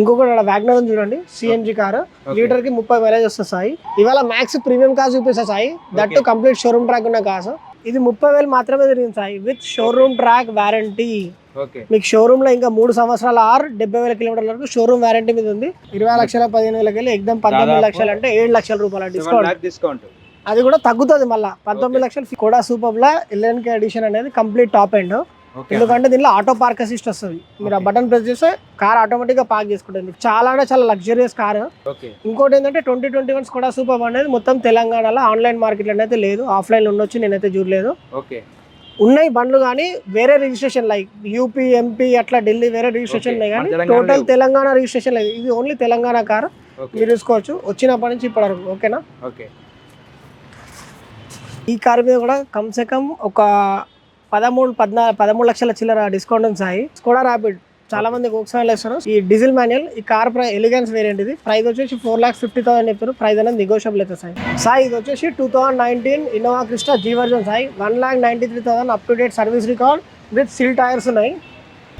ఇంకొకటి వ్యాగ్నర్ ఉంది చూడండి సిఎన్జి కార్ లీటర్కి ముప్పై మైలేజ్ వస్తుంది సాయి. ఇవాళ మ్యాక్స్ ప్రీమియం కార్ చూపిస్తా Sai. That complete showroom track ఉన్న కార్ ఇది ముప్పై వేలు మాత్రమే తిరిగింది Sai. With showroom track warranty మీకు షోరూమ్లో ఇంకా మూడు సంవత్సరాల ఆర్ డెబ్బై వేల కిలోమీటర్ల వరకు షోరూమ్ వారంటీ మీద ఉంది. ఇరవై లక్షల పదిహేను వేలకి వెళ్ళి ఎగ్దమ్ పంతొమ్మిది లక్షలు అంటే ఏడు లక్షల రూపాయల డిస్కౌంట్ డిస్కౌంట్ అది కూడా తగ్గుతుంది మళ్ళీ. పంతొమ్మిది లక్షలు కూడా సూపర్ లా ఎల్ఎన్కే ఎడిషన్ అనేది కంప్లీట్ టాప్ ఎండ్ ఎందుకంటే దీనిలో ఆటో పార్క్ అసిస్ట్ వస్తుంది. మీరు ఆ. బటన్ ప్రెస్ చేస్తే కార్ ఆటోమేటిక్గా పార్క్ చేసుకుంటుంది. చాలా అంటే చాలా లగ్జరియస్ కార్ ఇంకోటి ఏంటంటే ట్వంటీ ట్వంటీ వన్ కూడా సూపర్ అనేది మొత్తం తెలంగాణలో ఆన్లైన్ మార్కెట్లో అయితే లేదు. ఆఫ్లైన్ ఉండొచ్చు నేనైతే చూడలేదు. ఓకే. ఉన్నాయి బండ్లు కానీ వేరే రిజిస్ట్రేషన్ లైక్ యూపీ ఎంపీ అట్లా ఢిల్లీ వేరే రిజిస్ట్రేషన్. ఉన్నాయి కానీ టోటల్. తెలంగాణ రిజిస్ట్రేషన్ లేదు. ఇది ఓన్లీ తెలంగాణ కార్ మీరు చూసుకోవచ్చు. వచ్చినప్పటి నుంచి ఇప్పటి వరకు ఓకేనా? ఓకే. ఈ కార్ మీద కూడా కమ్సే కమ్ ఒక పదమూడు పద్నా పదమూడు లక్షల చిల్లర డిస్కౌంట్ ఉంది సాయి. స్కోడా ర్యాపిడ్ చాలా మంది ఒకసారి వేస్తారు ఈ డీజిల్ మాన్యువల్ ఈ కార్ ప్రై ఎలిగెన్స్ వేరియంట్ ఇది. ప్రైస్ వచ్చేసి ఫోర్ లాక్స్ ఫిఫ్టీ థౌసండ్ చెప్పారు ప్రైస్ అనేది నెగోషియబుల్ అయితే సాయి. సాయి ఇది వచ్చేసి two thousand nineteen Innova Crysta G version Sai. One lakh ninety three thousand up to date service record with seal tyres ఉన్నాయి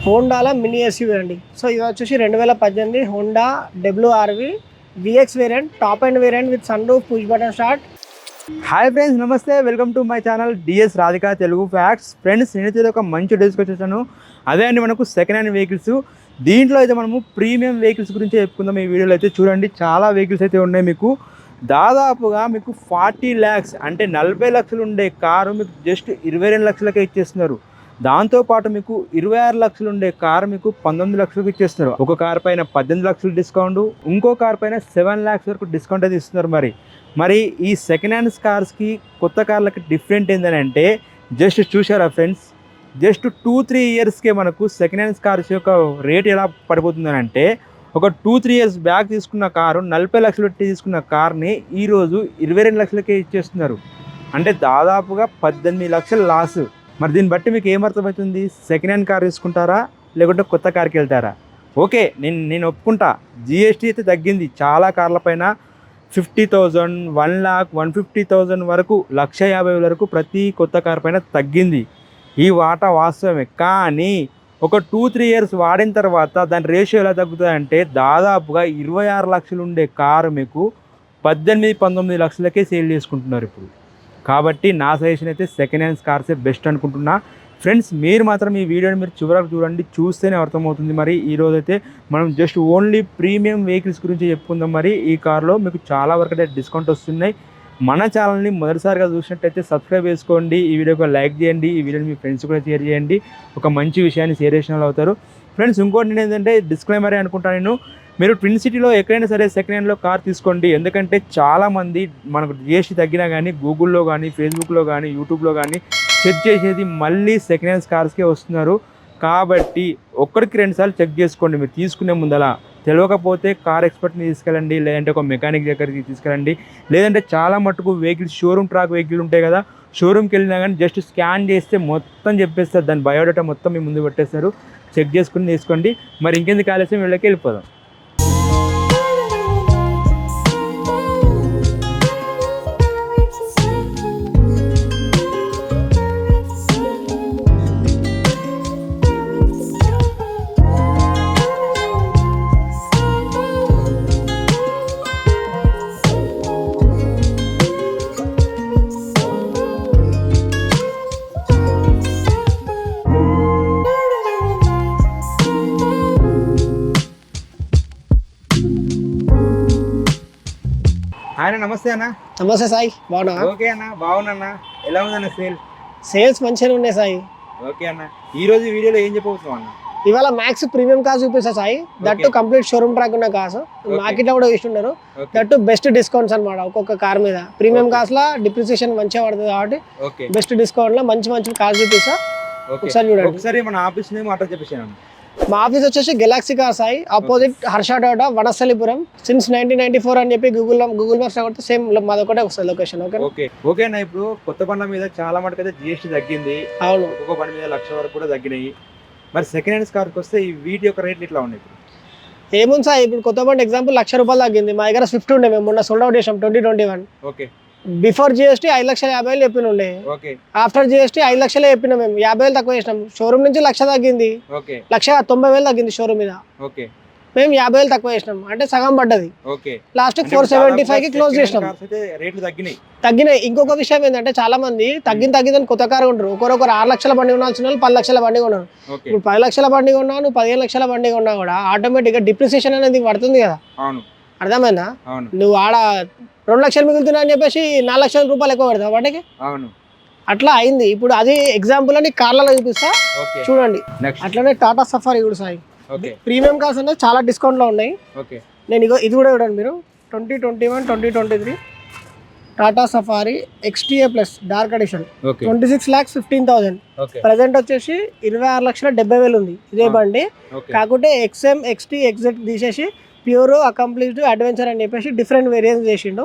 హోండాలో మినీ ఎస్యూవీ అండి. సో ఇది వచ్చేసి రెండు వేల పద్దెనిమిది Honda WRV VX variant top end variant with sunroof push button start hi friends నమస్తే. Welcome to my channel DS Radhika Telugu facts friends నేనైతే ఒక మంచి డేస్కి చేశాను అదే అండి మనకు సెకండ్ హ్యాండ్ వెహికల్స్ దీంట్లో అయితే మనము ప్రీమియం వెహికల్స్ గురించి చెప్పుకుందాం. ఈ వీడియోలో అయితే చూడండి. చాలా వెహికల్స్ అయితే ఉన్నాయి మీకు. దాదాపుగా మీకు ఫార్టీ ల్యాక్స్ అంటే నలభై లక్షలు ఉండే కారు మీకు జస్ట్ ఇరవై రెండు లక్షలకే ఇచ్చేస్తున్నారు. దాంతోపాటు మీకు ఇరవై ఆరు లక్షలు ఉండే కార్ మీకు పంతొమ్మిది లక్షలకు ఇచ్చేస్తున్నారు. ఒక కార్ పైన పద్దెనిమిది లక్షలు డిస్కౌంట్ ఇంకో కార్ పైన సెవెన్ ల్యాక్స్ వరకు డిస్కౌంట్ అయితే ఇస్తున్నారు మరి. మరి ఈ సెకండ్ హ్యాండ్స్ కార్స్కి కొత్త కార్లకి డిఫరెంట్ ఏంటంటే జస్ట్ చూసారా ఫ్రెండ్స్ జస్ట్ టూ త్రీ ఇయర్స్కే మనకు సెకండ్ హ్యాండ్స్ కార్స్ యొక్క రేట్ ఎలా పడిపోతుందని అంటే ఒక టూ త్రీ ఇయర్స్ బ్యాక్ తీసుకున్న కారు నలభై లక్షలు పెట్టి తీసుకున్న కార్ని ఈరోజు ఇరవై రెండు లక్షలకే ఇచ్చేస్తున్నారు. అంటే దాదాపుగా పద్దెనిమిది లక్షల లాస్ మరి దీన్ని బట్టి మీకు ఏమర్థమవుతుంది? సెకండ్ హ్యాండ్ కార్ తీసుకుంటారా? లేకుంటే కొత్త కార్కి వెళ్తారా? ఓకే నేను నేను ఒప్పుకుంటా. జిఎస్టీ అయితే తగ్గింది. చాలా కార్లపైన fifty thousand one lakh one fifty thousand వరకు లక్ష యాభై వరకు ప్రతి కొత్త కార్ పైన తగ్గింది. ఈ వాటా వాస్తవమే. కానీ ఒక టూ త్రీ ఇయర్స్ వాడిన తర్వాత దాని రేషియో ఎలా తగ్గుతుందంటే దాదాపుగా ఇరవై ఆరు లక్షలు ఉండే కారు మీకు పద్దెనిమిది పంతొమ్మిది లక్షలకే సేల్ చేసుకుంటున్నారు ఇప్పుడు. కాబట్టి నా సజెషన్ అయితే సెకండ్ హ్యాండ్స్ కార్సే బెస్ట్ అనుకుంటున్నా. ఫ్రెండ్స్ మీరు మాత్రం ఈ వీడియోని మీరు చివరకు చూడండి చూస్తేనే అర్థమవుతుంది మరి. ఈ మనం జస్ట్ ఓన్లీ ప్రీమియం వెహికల్స్ గురించి చెప్పుకుందాం మరి. ఈ కార్లో మీకు చాలా వరకు అయితే డిస్కౌంట్ వస్తున్నాయి. మన ఛానల్ని మొదటిసారిగా చూసినట్టయితే సబ్స్క్రైబ్ చేసుకోండి. ఈ వీడియోకి లైక్ చేయండి. ఈ వీడియోని మీ ఫ్రెండ్స్ కూడా షేర్ చేయండి. ఒక మంచి విషయాన్ని షేర్ చేసిన వాళ్ళు అవుతారు. ఫ్రెండ్స్ ఇంకోటి నేను ఏంటంటే డిస్క్లైమరే అనుకుంటాను నేను. మీరు ట్విన్ సిటీలో ఎక్కడైనా సరే సెకండ్ హ్యాండ్లో కార్ తీసుకోండి. ఎందుకంటే చాలామంది మనకు జిఎస్టీ తగ్గినా కానీ గూగుల్లో కానీ ఫేస్బుక్లో కానీ యూట్యూబ్లో కానీ చెక్ చేసేది మళ్ళీ సెకండ్ హ్యాండ్స్ కార్స్కే వస్తున్నారు. కాబట్టి ఒక్కడికి రెండుసార్లు చెక్ చేసుకోండి. మీరు తీసుకునే ముందల తెలియకపోతే కార్ ఎక్స్పర్ట్ని తీసుకెళ్ళండి. లేదంటే ఒక మెకానిక్ దగ్గరికి తీసుకెళ్ళండి. లేదంటే చాలా మటుకు వెహికల్స్ షోరూమ్ ట్రాక్ వెహికల్ ఉంటాయి కదా షోరూమ్కి వెళ్ళినా కానీ జస్ట్ స్కాన్ చేస్తే మొత్తం చెప్పేస్తారు. దాని బయోడేటా మొత్తం మీ ముందు పెట్టేస్తారు. చెక్ చేసుకుని తీసుకోండి. మరి ఇంకెందుకు ఆలస్యం? వీళ్ళకి వెళ్ళిపోదాం. నమస్తే అన్న. నమస్తే సాయి బాగున్నా ఓకే అన్న బాగున్నా ఎలా ఉందన్న సేల్? సేల్స్ మంచిగానే ఉన్నాయి సాయి. ఓకే అన్న. ఈ రోజు వీడియోలో ఏం చెప్పబోతున్నావు అన్న? ఇవాళ మ్యాక్స్ ప్రీమియం కార్ చూపిస్తా Sai. That. Complete showroom track ఉన్న కార్స్ మార్కెట్లో కూడా ఇస్తున్నారు దట్టు బెస్ట్ డిస్కౌంట్స్ అన్నమాట ఒక్కొక్క కార్ మీద. ప్రీమియం. కార్స్ లా డిప్రిసియేషన్ మంచిగా పడుతుంది కాబట్టి బెస్ట్ డిస్కౌంట్లో మంచి మంచి కార్స్ చూపిస్తా. ఒకసారి చూడండి. ఒకసారి మన ఆఫీస్ నేమ్ అట్లా చెప్పేసాను మా ఆఫీస్ వచ్చేసి Galaxy car Sai opposite Harsha data Vanasthalipuram since nineteen ninety four అని చెప్పి గూగుల్ గూగుల్ మ్యాప్స్ కొడితే సేమ్ మాది ఒకటే వస్తుంది లొకేషన్ ఓకే ఓకే ఓకే అన్న ఇప్పుడు కొత్త బండ్ల మీద చాలా మటుకు అయితే జిఎస్టీ తగ్గింది. అవును. ఒక్కొక్క బండి మీద లక్ష వరకు కూడా తగ్గినాయి. మరి సెకండ్ హ్యాండ్స్ కార్కి వస్తే ఈ వీటి యొక్క రేట్లు ఇట్లా ఉన్నాయి ఏముంది సార్ ఇప్పుడు కొత్త బండి ఎగ్జాంపుల్ లక్ష రూపాయలు తగ్గింది. మా దగ్గర స్విఫ్ట్ ఉండే మేము మొన్న సోల్డ్ అవుట్ చేసాం twenty twenty one okay before GST ఐదు లక్షల యాభై వేలు చెప్పిన ఉండే ఓకే ఆఫ్టర్ జిఎస్టీ ఐదు లక్షలే చెప్పిన మేము. యాభై వేలు తక్కువ చేసినాం. షోరూమ్ నుంచి లక్ష తగ్గింది. లక్ష తొంభై వేలు తగ్గింది షోరూమ్ మీద. మేము యాభై వేలు తక్కువ చేసినాం. అంటే సగం పడ్డది. లాస్ట్ ఫోర్ సెవెంటీ ఫైవ్కి క్లోజ్ చేసినాం. తగ్గినాయి. ఇంకొక విషయం ఏంటంటే చాలా మంది తగ్గింది తగ్గిందని కొత్త కారు ఉంటారు ఒకరొకరు ఆరు లక్షల బండి కొనాల్సిన వాళ్ళు పది లక్షల బండి కొన్నారు. ఇప్పుడు పది లక్షల బండి కొన్నా నువ్వు పదిహేను లక్షల బండి కొన్నా కూడా ఆటోమేటిక్గా డిప్రిసియేషన్ అనేది పడుతుంది కదా. అవును. నువ్వు ఆడ రెండు లక్షలు మిగులుతున్నా అని చెప్పేసి నాలుగు లక్షల రూపాయలు ఎక్కువ పడతావు వాటికి అవును. అట్లా అయింది. ఇప్పుడు అది ఎగ్జాంపుల్ అని కార్లలో చూపిస్తా. చూడండి. అట్లనే టాటా సఫారీ కూడా సాయి. ప్రీమియం కార్స్ అనేది చాలా డిస్కౌంట్లో ఉన్నాయి. నేను ఇగో ఇది కూడా చూడండి మీరు. Twenty twenty one twenty twenty three Tata Safari XTA plus dark edition okay. Twenty six lakhs fifteen thousand present వచ్చేసి ఇరవై ఆరు లక్షల డెబ్బై వేలు ఉంది. ఇదే. బండి. కాకుంటే ఎక్స్ఎం ఎక్స్టీ ఎగ్జెట్ తీసేసి ప్యూర్ అకంప్లీస్డ్ అడ్వెంచర్ అని చెప్పేసి డిఫరెంట్ వేరియంట్స్ చేసిండు.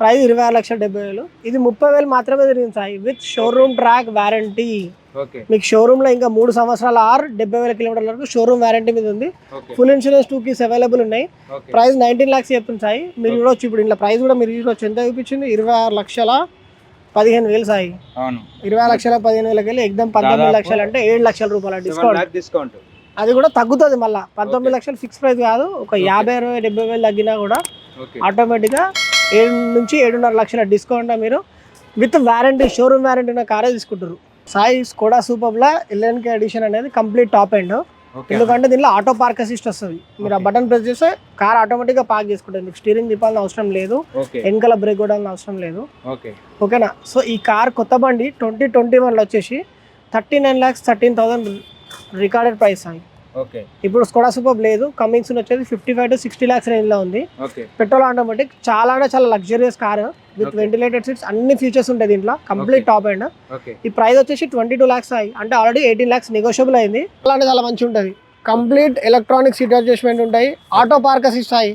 ప్రైస్ ఇరవై ఆరు లక్షల డెబ్బై వేలు. ఇది ముప్పై వేలు మాత్రమే తిరిగింది Sai. With showroom track warranty మీకు షోరూంలో ఇంకా మూడు సంవత్సరాల ఆర్ డెబ్బై వేల కిలోమీటర్ల వరకు షోరూమ్ వారంటీ మీద ఉంది. Full insurance two keys available ఉన్నాయి. ప్రైస్ నైన్టీన్ ల్యాక్స్ చెప్తుంది సాయి. మీరు చూడొచ్చు ఇప్పుడు ఇంట్లో ప్రైస్ కూడా మీరు చూడొచ్చు ఎంత చూపించింది ఇరవై ఆరు లక్షల పదిహేను వేలు సాయి. ఇరవై లక్షల పదిహేను వేలకి వెళ్ళి పంతొమ్మిది దాదాపు లక్షలు అంటే ఏడు లక్షల రూపాయల డిస్కౌంట్ డిస్కౌంట్ అది కూడా తగ్గుతుంది మళ్ళీ. పంతొమ్మిది. లక్షలు ఫిక్స్ ప్రైస్ కాదు. ఒక. యాభై అరవై డెబ్బై వేలు తగ్గినా కూడా ఆటోమేటిక్గా ఏడు నుంచి ఏడున్నర లక్షల డిస్కౌంట్ మీరు విత్ వారంటీ షోరూమ్ వారంటీ ఉన్న కారే తీసుకుంటారు సాయి స్కోడా సూపర్లా ఎల్ఎన్కే ఎడిషన్ అనేది కంప్లీట్ టాప్ ఎండ్ ఎందుకంటే దీనిలో ఆటో పార్క్ అసిస్ట్ వస్తుంది. మీరు ఆ. బటన్ ప్రెస్ చేస్తే కార్ ఆటోమేటిక్గా పార్క్ చేసుకుంటుంది. మీకు స్టీరింగ్ తిప్పాల్సిన అవసరం లేదు. వెనకాల బ్రేక్ కొడాల్సిన అవసరం లేదు. ఓకే ఓకేనా సో ఈ కార్ కొత్త బండి ట్వంటీ ట్వంటీ వన్లో వచ్చేసి thirty nine lakhs thirteen thousand recorded price Sai okay. ఇప్పుడు స్కోడా సూపర్ లేదు. కమింగ్స్ వచ్చేసి fifty five to sixty lakhs రేంజ్లో ఉంది. ఓకే. పెట్రోల్ ఆటోమేటిక్ చాలా అంటే చాలా luxurious car. With. Ventilated seats అన్ని ఫీచర్స్ ఉంటాయి దీంట్లో. కంప్లీట్. Top end. ఈ ప్రైస్ వచ్చేసి ట్వంటీ టూ ల్యాక్స్ అయ్యి అంటే ఆల్రెడీ ఎయిటీన్ ల్యాక్స్ నెగోషియబుల్ అయింది. చాలా అంటే చాలా మంచి ఉంటుంది. కంప్లీట్ ఎలక్ట్రానిక్ సీట్ అడ్జస్ట్మెంట్ ఉంటాయి. ఆటో పార్క్ అసిస్ట్ అయ్యి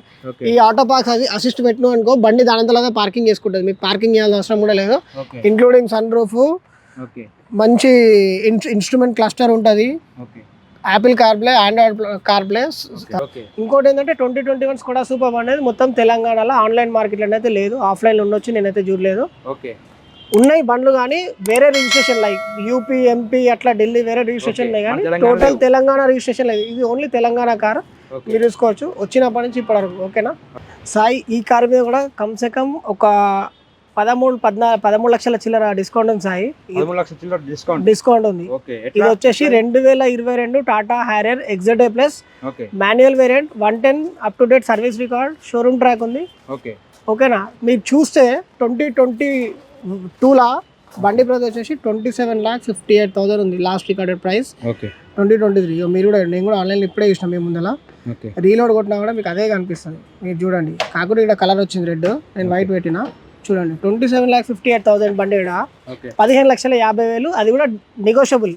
ఈ ఆటో పార్క్ అసిస్ట్ పెట్టిన అనుకో బండి దానంతలాగా పార్కింగ్ చేసుకుంటుంది. మీకు పార్కింగ్ చేయాల్సిన అవసరం కూడా లేదు. ఇంక్లూడింగ్ సన్ రూఫ్ మంచి ఇన్స్ట్రుమెంట్ క్లస్టర్ ఉంటుంది. యాపిల్ కార్ప్లే ఆండ్రాయిడ్ కార్ప్లే ఇంకోటి ఏంటంటే ట్వంటీ ట్వంటీ వన్స్ కూడా సూపర్ అనేది మొత్తం తెలంగాణలో ఆన్లైన్ మార్కెట్లో అయితే లేదు. ఆఫ్లైన్లో ఉండొచ్చు నేనైతే చూడలేదు. ఓకే. ఉన్నాయి బండ్లు కానీ వేరే రిజిస్ట్రేషన్ లైక్ యూపీ ఎంపీ అట్లా ఢిల్లీ వేరే రిజిస్ట్రేషన్. ఉన్నాయి కానీ టోటల్. తెలంగాణ రిజిస్ట్రేషన్ లేదు ఇది ఓన్లీ తెలంగాణ కార్ మీరు చూసుకోవచ్చు. వచ్చినప్పటి నుంచి ఇప్పటి వరకు. ఓకేనా? సాయి ఈ కార్ మీద కూడా కమ్సే కమ్ ఒక పదమూడు పద్నా పదమూడు లక్షల చిల్లర డిస్కౌంట్ ఉంది సాయి. పదమూడు లక్షల చిల్లర డిస్కౌంట్ డిస్కౌంట్ ఉంది. ఇది వచ్చేసి రెండు వేల ఇరవై రెండు Tata Harrier XZ plus manual variant one ten up to date service record showroom track ఉంది. ఓకే. ఓకేనా మీరు చూస్తే ట్వంటీ ట్వంటీ టూలా బండి ప్రైస్ వచ్చేసి twenty seven lakh fifty eight thousand ఉంది last recorded price okay. Twenty twenty three మీరు కూడా నేను కూడా ఆన్లైన్లో ఇప్పుడే చూసిన మీ ముందర ఓకే. రీలోడ్ కొట్టినా కూడా మీకు అదే కనిపిస్తుంది. మీరు చూడండి. కాకుండా ఇక్కడ కలర్ వచ్చింది రెడ్ నేను వైట్ పెట్టిన. చూడండి twenty seven lakh fifty eight thousand బండి పదిహేను లక్షల యాభై వేలు అది కూడా నెగోషియబుల్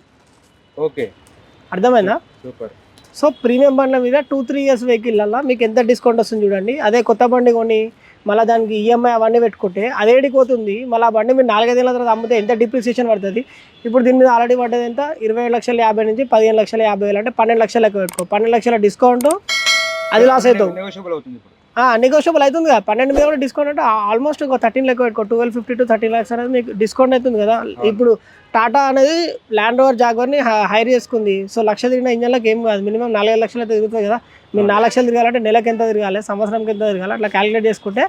ఓకే. అర్థమైందా? సూపర్. సో ప్రీమియం బండ్ల మీద టూ త్రీ ఇయర్స్ వెహికల్ మీకు ఎంత డిస్కౌంట్ వస్తుంది చూడండి. అదే కొత్త బండి కొని మళ్ళీ దానికి ఈఎంఐ అవన్నీ పెట్టుకుంటే అదే పోతుంది. మళ్ళీ ఆ బండి మీరు నాలుగైదేళ్ళ తర్వాత అమ్మితే ఎంత డిప్రిసియేషన్ పడుతుంది? ఇప్పుడు దీని మీద ఆల్రెడీ పడ్డది ఎంత? ఇరవై లక్షల యాభై నుంచి పదిహేను లక్షల యాభై వేలు అంటే పన్నెండు లక్షల లెక్క పెట్టుకో. పన్నెండు లక్షల డిస్కౌంట్ అది లాస్ అవుతుంది నెగోషియబుల్ అవుతుంది కదా. పన్నెండు మీద కూడా డిస్కౌంట్ అంటే ఆల్మోస్ట్ ఒక థర్టీన్ లెక్క పెట్టుకో. Twelve fifty to thirteen lakhs అనేది మీకు డిస్కౌంట్ అవుతుంది కదా. ఇప్పుడు టాటా అనేది ల్యాండ్ ఓవర్ జాగ్వర్ని హైర్ చేసుకుంది. సో లక్ష తిరిగిన ఇంజన్లకు ఏం కాదు. మినిమం నాలుగైదు లక్షలు అయితే తిరుగుతుంది కదా. మీరు నాలుగు లక్షలు తిరగాలంటే నెలకు ఎంత తిరగాలి? సంవత్సరంకి ఎంత తిరగాలి? అట్లా క్యాలిక్యులేట్ చేసుకుంటే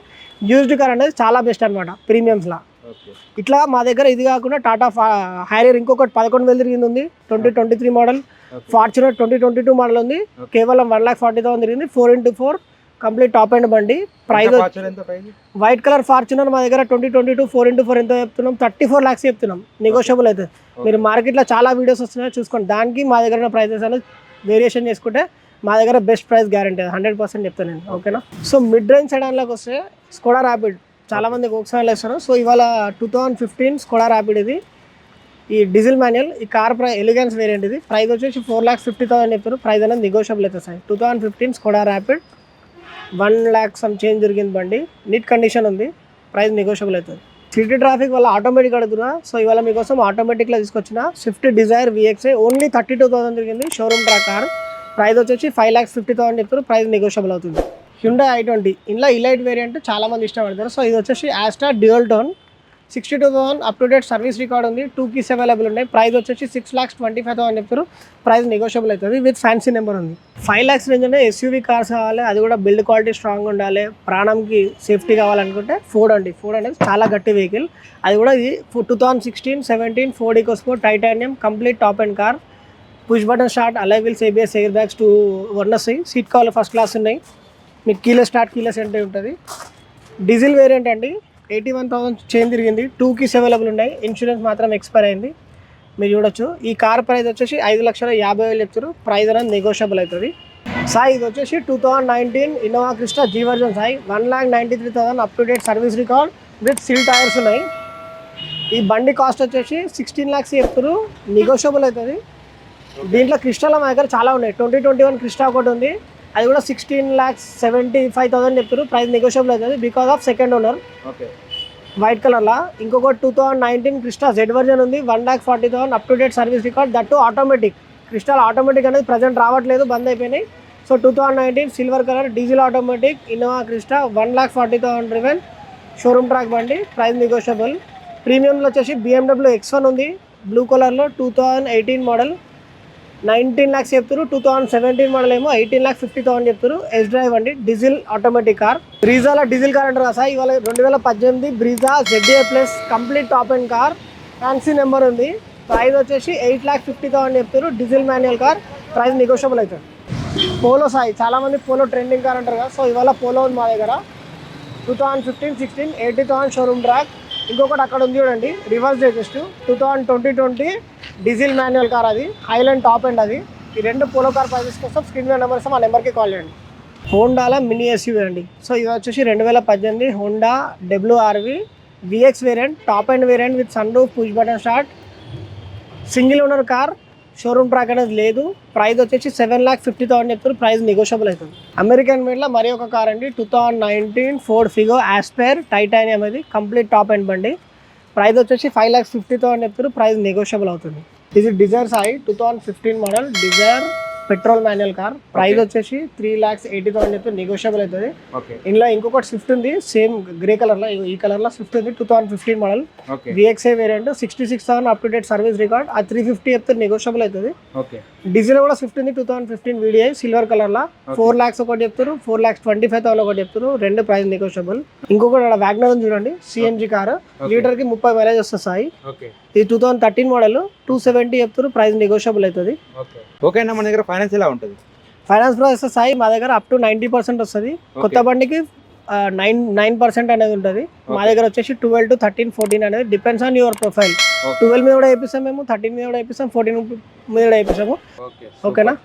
యూజ్డ్ కార్ అనేది చాలా బెస్ట్ అనమాట ప్రీమియమ్స్లో ఇట్లా మా దగ్గర ఇది కాకుండా టాటా హ్యారియర్ ఇంకొకటి పదకొండు వేలు తిరిగింది ఉంది. Twenty twenty three model Fortuner twenty twenty two model ఉంది. కేవలం వన్ లాక్ ఫార్టీ థౌసండ్ తిరిగింది. Four into four complete top end బండి. Price price white colour Fortuner మా దగ్గర twenty twenty two four into four ఎంత చెప్తున్నాం? థర్టీ ఫోర్ ల్యాక్స్ చెప్తున్నాం. Negotiable అయితే. మీరు మార్కెట్లో చాలా వీడియోస్ వస్తున్నాయి చూసుకోండి. దానికి మా దగ్గర ప్రైసెస్ అనేది వేరియేషన్ చేసుకుంటే మా దగ్గర best price guarantee hundred percent చెప్తాను నేను. ఓకేనా? సో మిడ్ రేంజ్ సెడాన్లోకి వస్తే స్కోడా ర్యాపిడ్ చాలా మంది ఒకసారి వేస్తారు సో ఇవాళ two thousand fifteen Skoda Rapid ఇది. ఈ డీజిల్ మాన్యువల్ ఈ కార్ ప్రై ఎలిగెన్స్ వేరియంట్ ఇది. ప్రైస్ వచ్చేసి ఫోర్ ల్యాక్స్ ఫిఫ్టీ థౌసండ్ చెప్పారు ప్రైస్ అనేది నెగోషియబుల్ అవుతుంది sir. Two thousand fifteen Skoda Rapid one lakh some change జరిగింది బండి. నీట్ కండిషన్ ఉంది. ప్రైస్ నెగోషియబుల్ అవుతుంది. సిటీ ట్రాఫిక్ వల్ల ఆటోమేటిక్ అడుగుతున్నా. సో ఇవాళ మీకోసం ఆటోమేటిక్లో తీసుకొచ్చిన Swift Dzire విఎక్సే only thirty two thousand జరిగింది. Showroom track car. ప్రైస్ వచ్చేసి ఫైవ్ ల్యాక్స్ ఫిఫ్టీ థౌసండ్ చెప్తారు ప్రైస్ నెగోషియబుల్ అవుతుంది. హ్యుండా ఐ ట్వంటీ ఇందులో ఇలైట్ వేరియంట్ చాలామంది ఇష్టపడతారు. సో ఇది వచ్చేసి Asta dual tone sixty two thousand up to date service record ఉంది. టూ కీస్ అవైలబుల్ ఉన్నాయి. ప్రైస్ వచ్చేసి six lakhs twenty five thousand చెప్తారు ప్రైస్ నెగోషియబుల్ అవుతుంది విత్ ఫ్యాన్సీ నెంబర్ ఉంది. ఫైవ్ ల్యాక్స్ రేంజ్ ఉన్నాయి. ఎస్యూవీ కార్స్ కావాలి. అది కూడా బిల్డ్ క్వాలిటీ స్ట్రాంగ్ ఉండాలి. ప్రాణంకి సేఫ్టీ కావాలనుకుంటే ఫోర్డ్ అండి. ఫోర్డ్ అనేది చాలా గట్టి వెహికల్ అది కూడా ఇది two thousand sixteen seventeen Ford EcoSport titanium complete top end car push button start alloy wheels ABS airbags two one వస్తాయి సీట్ కవర్లు ఫస్ట్ క్లాస్ ఉన్నాయి. మీకు కీలో స్టార్ట్ కీలో సెంటర్ ఉంటుంది. డీజిల్ వేరియంట్ అండి. ఎయిటీ వన్ థౌసండ్ చేంజ్ తిరిగింది. Two keys available ఉన్నాయి. ఇన్సూరెన్స్ మాత్రం ఎక్స్పైర్ అయింది. మీరు చూడొచ్చు. ఈ కార్ ప్రైస్ వచ్చేసి ఐదు లక్షల యాభై వేలు చెప్తారు ప్రైస్ అనేది నెగోషియబుల్ అవుతుంది. సాయి ఇది వచ్చేసి two thousand nineteen Innova Crysta G version Sai. One lakh ninety three thousand up to date service record with seal tyres ఉన్నాయి. ఈ బండి కాస్ట్ వచ్చేసి సిక్స్టీన్ ల్యాక్స్ చెప్తారు నెగోషియబుల్ అవుతుంది. దీంట్లో క్రిస్టాల మా దగ్గర చాలా ఉన్నాయి. ట్వంటీ ట్వంటీ వన్ క్రిస్టా ఒకటి ఉంది. అది కూడా sixteen lakhs seventy five thousand చెప్తారు ప్రైస్ నెగోషియబుల్ అవుతుంది because of second owner okay white కలర్లో ఇంకొకటి two thousand nineteen Crysta Z version ఉంది. One lakh forty thousand up to date service record that automatic crystal automatic అనేది present రావట్లేదు బంద్ అయిపోయినాయి. So two thousand nineteen silver colour diesel automatic Innova Crysta one lakh forty thousand driven showroom track బండి price negotiable ప్రీమియంలో వచ్చేసి BMW X one ఉంది. Blue కలర్లో two thousand eighteen model nineteen lakhs చెప్తారు టూ థౌసండ్ సెవెంటీన్ మోడల్ ఏమో eighteen lakh fifty thousand చెప్తారు S drive అండి diesel automatic car బ్రీజాలో డీజిల్ కార్ అంటారు కదా సార్ ఇవాళ రెండు వేల పద్దెనిమిది Brezza ZA plus complete top end car fancy number ఉంది. ప్రైస్ వచ్చేసి ఎయిట్ ల్యాక్ ఫిఫ్టీ థౌసండ్ చెప్తారు diesel manual car price negotiable అవుతుంది పోలో సాయి చాలామంది పోలో ట్రెండింగ్ కార్ అంటారు కదా. సో ఇవాళ పోలో ఉంది మా దగ్గర. Two thousand fifteen sixteen eighty thousand showroom track ఇంకొకటి అక్కడ ఉంది చూడండి reverse latest two thousand twenty twenty diesel manual car అది. హైలాండ్ టాప్ అండ్ అది. ఈ రెండు పోలో కార్ ప్రైజెస్ కోసం స్క్రీన్ మీద నెంబర్స్ మా ఆ నెంబర్కి కాల్ చేయండి. హోండాలో మినీ ఎస్యూవీ అండి. సో ఇది వచ్చేసి రెండు వేల పద్దెనిమిది Honda WRV VX variant top end variant with sunroof push button start single owner car showroom track అనేది లేదు. ప్రైస్ వచ్చేసి సెవెన్ ల్యాక్ ఫిఫ్టీ థౌసండ్ చెప్తారు ప్రైస్ నెగోషియబుల్ అవుతుంది. అమెరికన్ మేడ్లో మరి ఒక కార్ అండి. Two thousand nineteen Ford Figo Aspire Titanium అది కంప్లీట్ టాప్ అండ్ బండి. ప్రైస్ వచ్చేసి ఫైవ్ ల్యాక్స్ ఫిఫ్టీ థౌసండ్ చెప్తారు ప్రైస్ నెగోషియబుల్ అవుతుంది. ఇది Dzire Sai two thousand fifteen model. Dzire petrol manual car. Price వచ్చేసి త్రీ ల్యాక్స్ ఎయిటీ థౌసండ్ చెప్తే negotiable అవుతుంది. ఇందులో ఇంకొకటి స్విఫ్ట్ ఉంది సేమ్ గ్రే కలర్లో ఈ కలర్లో స్విఫ్ట్ ఉంది two thousand fifteen model okay VXI variant sixty six thousand up to date service record ఆ త్రీ ఫిఫ్టీ చెప్తే నెగోషియబుల్ అవుతుంది. డీజిల్ కూడా స్విఫ్ట్ ఉంది two thousand fifteen VDI silver colour లా ఫోర్ లాక్స్ ఒకటి చెప్తారు four lakhs twenty five thousand ఒకటి చెప్తారు రెండు ప్రైస్ నెగోషియబుల్ ఇంకొకటి వ్యాగ్నర్ చూడండి సిఎన్జి కార్ లీటర్కి ముప్పై మైలేజ్ వస్తుంది సాయి. ఇది two thousand thirteen model two seventy చెప్తారు ప్రైస్ నెగోషియబుల్ అవుతుంది. ఓకే. ఓకే అన్న మన దగ్గర ఫైనాన్స్ ఎలా ఉంటుంది? ఫైనాన్స్ ప్రాసెస్ సాయి మా దగ్గర అప్ టు నైంటీ పర్సెంట్ వస్తుంది. కొత్త బండికి నైన్ నైన్ పర్సెంట్ అనేది ఉంటుంది. మా. దగ్గర వచ్చేసి ట్వెల్వ్ టు థర్టీన్ ఫోర్టీన్ అనేది depends on your profile. Twelve మీద కూడా వేపిస్తాం మేము థర్టీన్ మీద కూడా వేపిస్తాం ఫోర్టీన్ మీద కూడా వేపిస్తాము. ఓకే. ఓకేనా?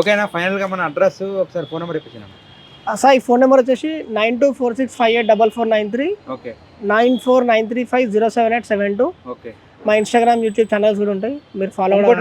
ఓకేనా ఫైనల్గా మన అడ్రస్ ఒకసారి ఫోన్ నెంబర్ ఇప్పించిన ఆ సాయి ఫోన్ నెంబర్ వచ్చేసి nine two four six five eight double four nine three okay. Nine four nine three five zero seven eight seven two okay. మా ఇన్స్టాగ్రామ్ యూట్యూబ్ ఛానల్స్ కూడా ఉంటాయి. మీరు ఫాలో ఇంకోటి